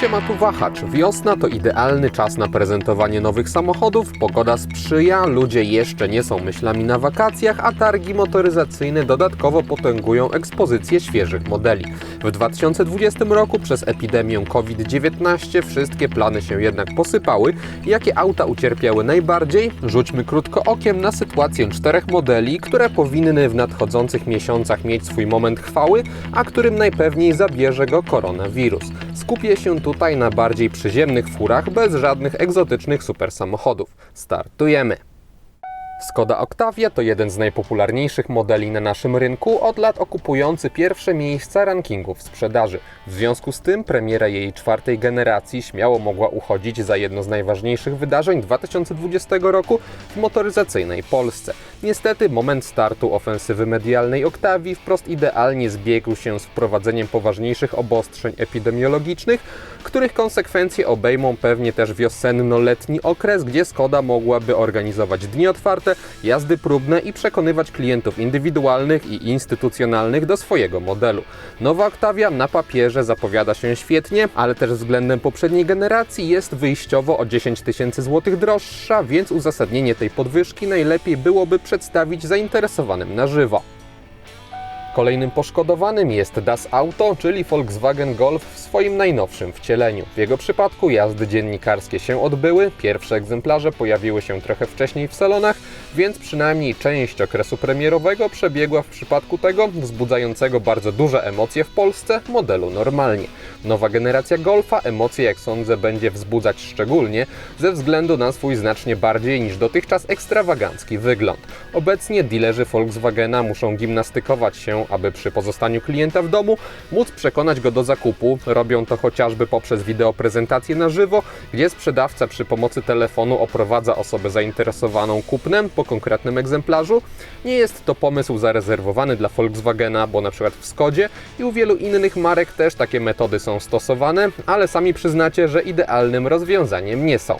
Siema tu wahacz. Wiosna to idealny czas na prezentowanie nowych samochodów, pogoda sprzyja, ludzie jeszcze nie są myślami na wakacjach, a targi motoryzacyjne dodatkowo potęgują ekspozycję świeżych modeli. W 2020 roku przez epidemię COVID-19 wszystkie plany się jednak posypały. Jakie auta ucierpiały najbardziej? Rzućmy krótko okiem na sytuację czterech modeli, które powinny w nadchodzących miesiącach mieć swój moment chwały, a którym najpewniej zabierze go koronawirus. Skupię się tutaj na bardziej przyziemnych furach bez żadnych egzotycznych supersamochodów. Startujemy! Skoda Octavia to jeden z najpopularniejszych modeli na naszym rynku, od lat okupujący pierwsze miejsca rankingów sprzedaży. W związku z tym premiera jej czwartej generacji śmiało mogła uchodzić za jedno z najważniejszych wydarzeń 2020 roku w motoryzacyjnej Polsce. Niestety moment startu ofensywy medialnej Octavii wprost idealnie zbiegł się z wprowadzeniem poważniejszych obostrzeń epidemiologicznych, których konsekwencje obejmą pewnie też wiosenno-letni okres, gdzie Skoda mogłaby organizować dni otwarte, jazdy próbne i przekonywać klientów indywidualnych i instytucjonalnych do swojego modelu. Nowa Octavia na papierze zapowiada się świetnie, ale też względem poprzedniej generacji jest wyjściowo o 10 tysięcy złotych droższa, więc uzasadnienie tej podwyżki najlepiej byłoby przedstawić zainteresowanym na żywo. Kolejnym poszkodowanym jest Das Auto, czyli Volkswagen Golf w swoim najnowszym wcieleniu. W jego przypadku jazdy dziennikarskie się odbyły, pierwsze egzemplarze pojawiły się trochę wcześniej w salonach, więc przynajmniej część okresu premierowego przebiegła w przypadku tego wzbudzającego bardzo duże emocje w Polsce modelu normalnie. Nowa generacja Golfa emocje, jak sądzę, będzie wzbudzać szczególnie ze względu na swój znacznie bardziej niż dotychczas ekstrawagancki wygląd. Obecnie dilerzy Volkswagena muszą gimnastykować się, aby przy pozostaniu klienta w domu móc przekonać go do zakupu. Robią to chociażby poprzez wideoprezentację na żywo, gdzie sprzedawca przy pomocy telefonu oprowadza osobę zainteresowaną kupnem po konkretnym egzemplarzu. Nie jest to pomysł zarezerwowany dla Volkswagena, bo na przykład w Skodzie i u wielu innych marek też takie metody są stosowane, ale sami przyznacie, że idealnym rozwiązaniem nie są.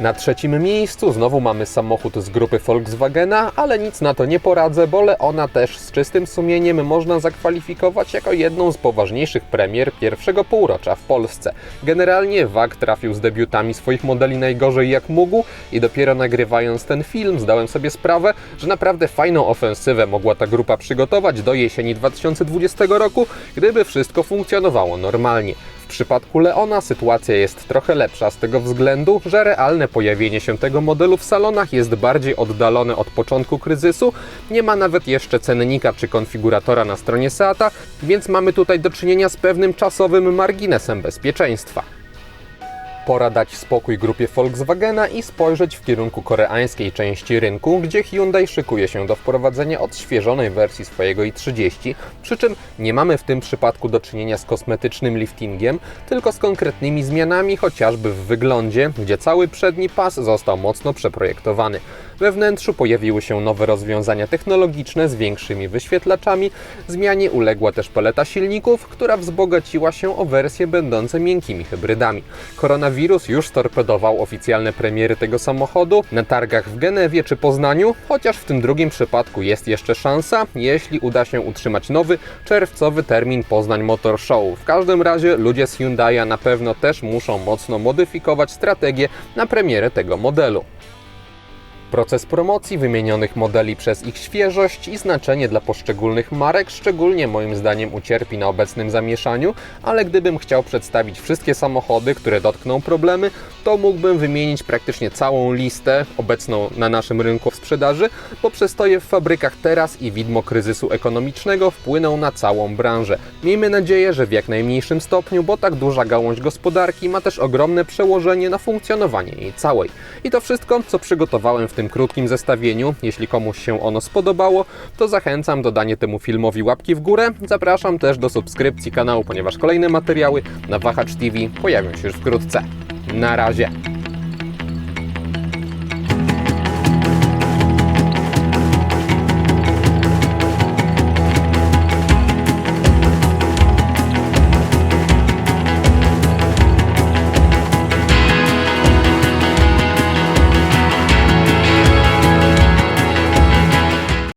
Na trzecim miejscu znowu mamy samochód z grupy Volkswagena, ale nic na to nie poradzę, bo Leona też z czystym sumieniem można zakwalifikować jako jedną z poważniejszych premier pierwszego półrocza w Polsce. Generalnie WAG trafił z debiutami swoich modeli najgorzej jak mógł i dopiero nagrywając ten film zdałem sobie sprawę, że naprawdę fajną ofensywę mogła ta grupa przygotować do jesieni 2020 roku, gdyby wszystko funkcjonowało normalnie. W przypadku Leona sytuacja jest trochę lepsza z tego względu, że realne pojawienie się tego modelu w salonach jest bardziej oddalone od początku kryzysu, nie ma nawet jeszcze cennika czy konfiguratora na stronie Seata, więc mamy tutaj do czynienia z pewnym czasowym marginesem bezpieczeństwa. Pora dać spokój grupie Volkswagena i spojrzeć w kierunku koreańskiej części rynku, gdzie Hyundai szykuje się do wprowadzenia odświeżonej wersji swojego i30, przy czym nie mamy w tym przypadku do czynienia z kosmetycznym liftingiem, tylko z konkretnymi zmianami, chociażby w wyglądzie, gdzie cały przedni pas został mocno przeprojektowany. We wnętrzu pojawiły się nowe rozwiązania technologiczne z większymi wyświetlaczami, zmianie uległa też paleta silników, która wzbogaciła się o wersje będące miękkimi hybrydami. Koronawirus już torpedował oficjalne premiery tego samochodu na targach w Genewie czy Poznaniu, chociaż w tym drugim przypadku jest jeszcze szansa, jeśli uda się utrzymać nowy, czerwcowy termin Poznań Motor Show. W każdym razie ludzie z Hyundai'a na pewno też muszą mocno modyfikować strategię na premierę tego modelu. Proces promocji wymienionych modeli przez ich świeżość i znaczenie dla poszczególnych marek szczególnie moim zdaniem ucierpi na obecnym zamieszaniu, ale gdybym chciał przedstawić wszystkie samochody, które dotkną problemy, to mógłbym wymienić praktycznie całą listę obecną na naszym rynku sprzedaży, bo przestoje w fabrykach teraz i widmo kryzysu ekonomicznego wpłyną na całą branżę. Miejmy nadzieję, że w jak najmniejszym stopniu, bo tak duża gałąź gospodarki ma też ogromne przełożenie na funkcjonowanie jej całej. I to wszystko, co przygotowałem w tym krótkim zestawieniu. Jeśli komuś się ono spodobało, to zachęcam do dania temu filmowi łapki w górę. Zapraszam też do subskrypcji kanału, ponieważ kolejne materiały na Wahacz TV pojawią się już wkrótce. Na razie!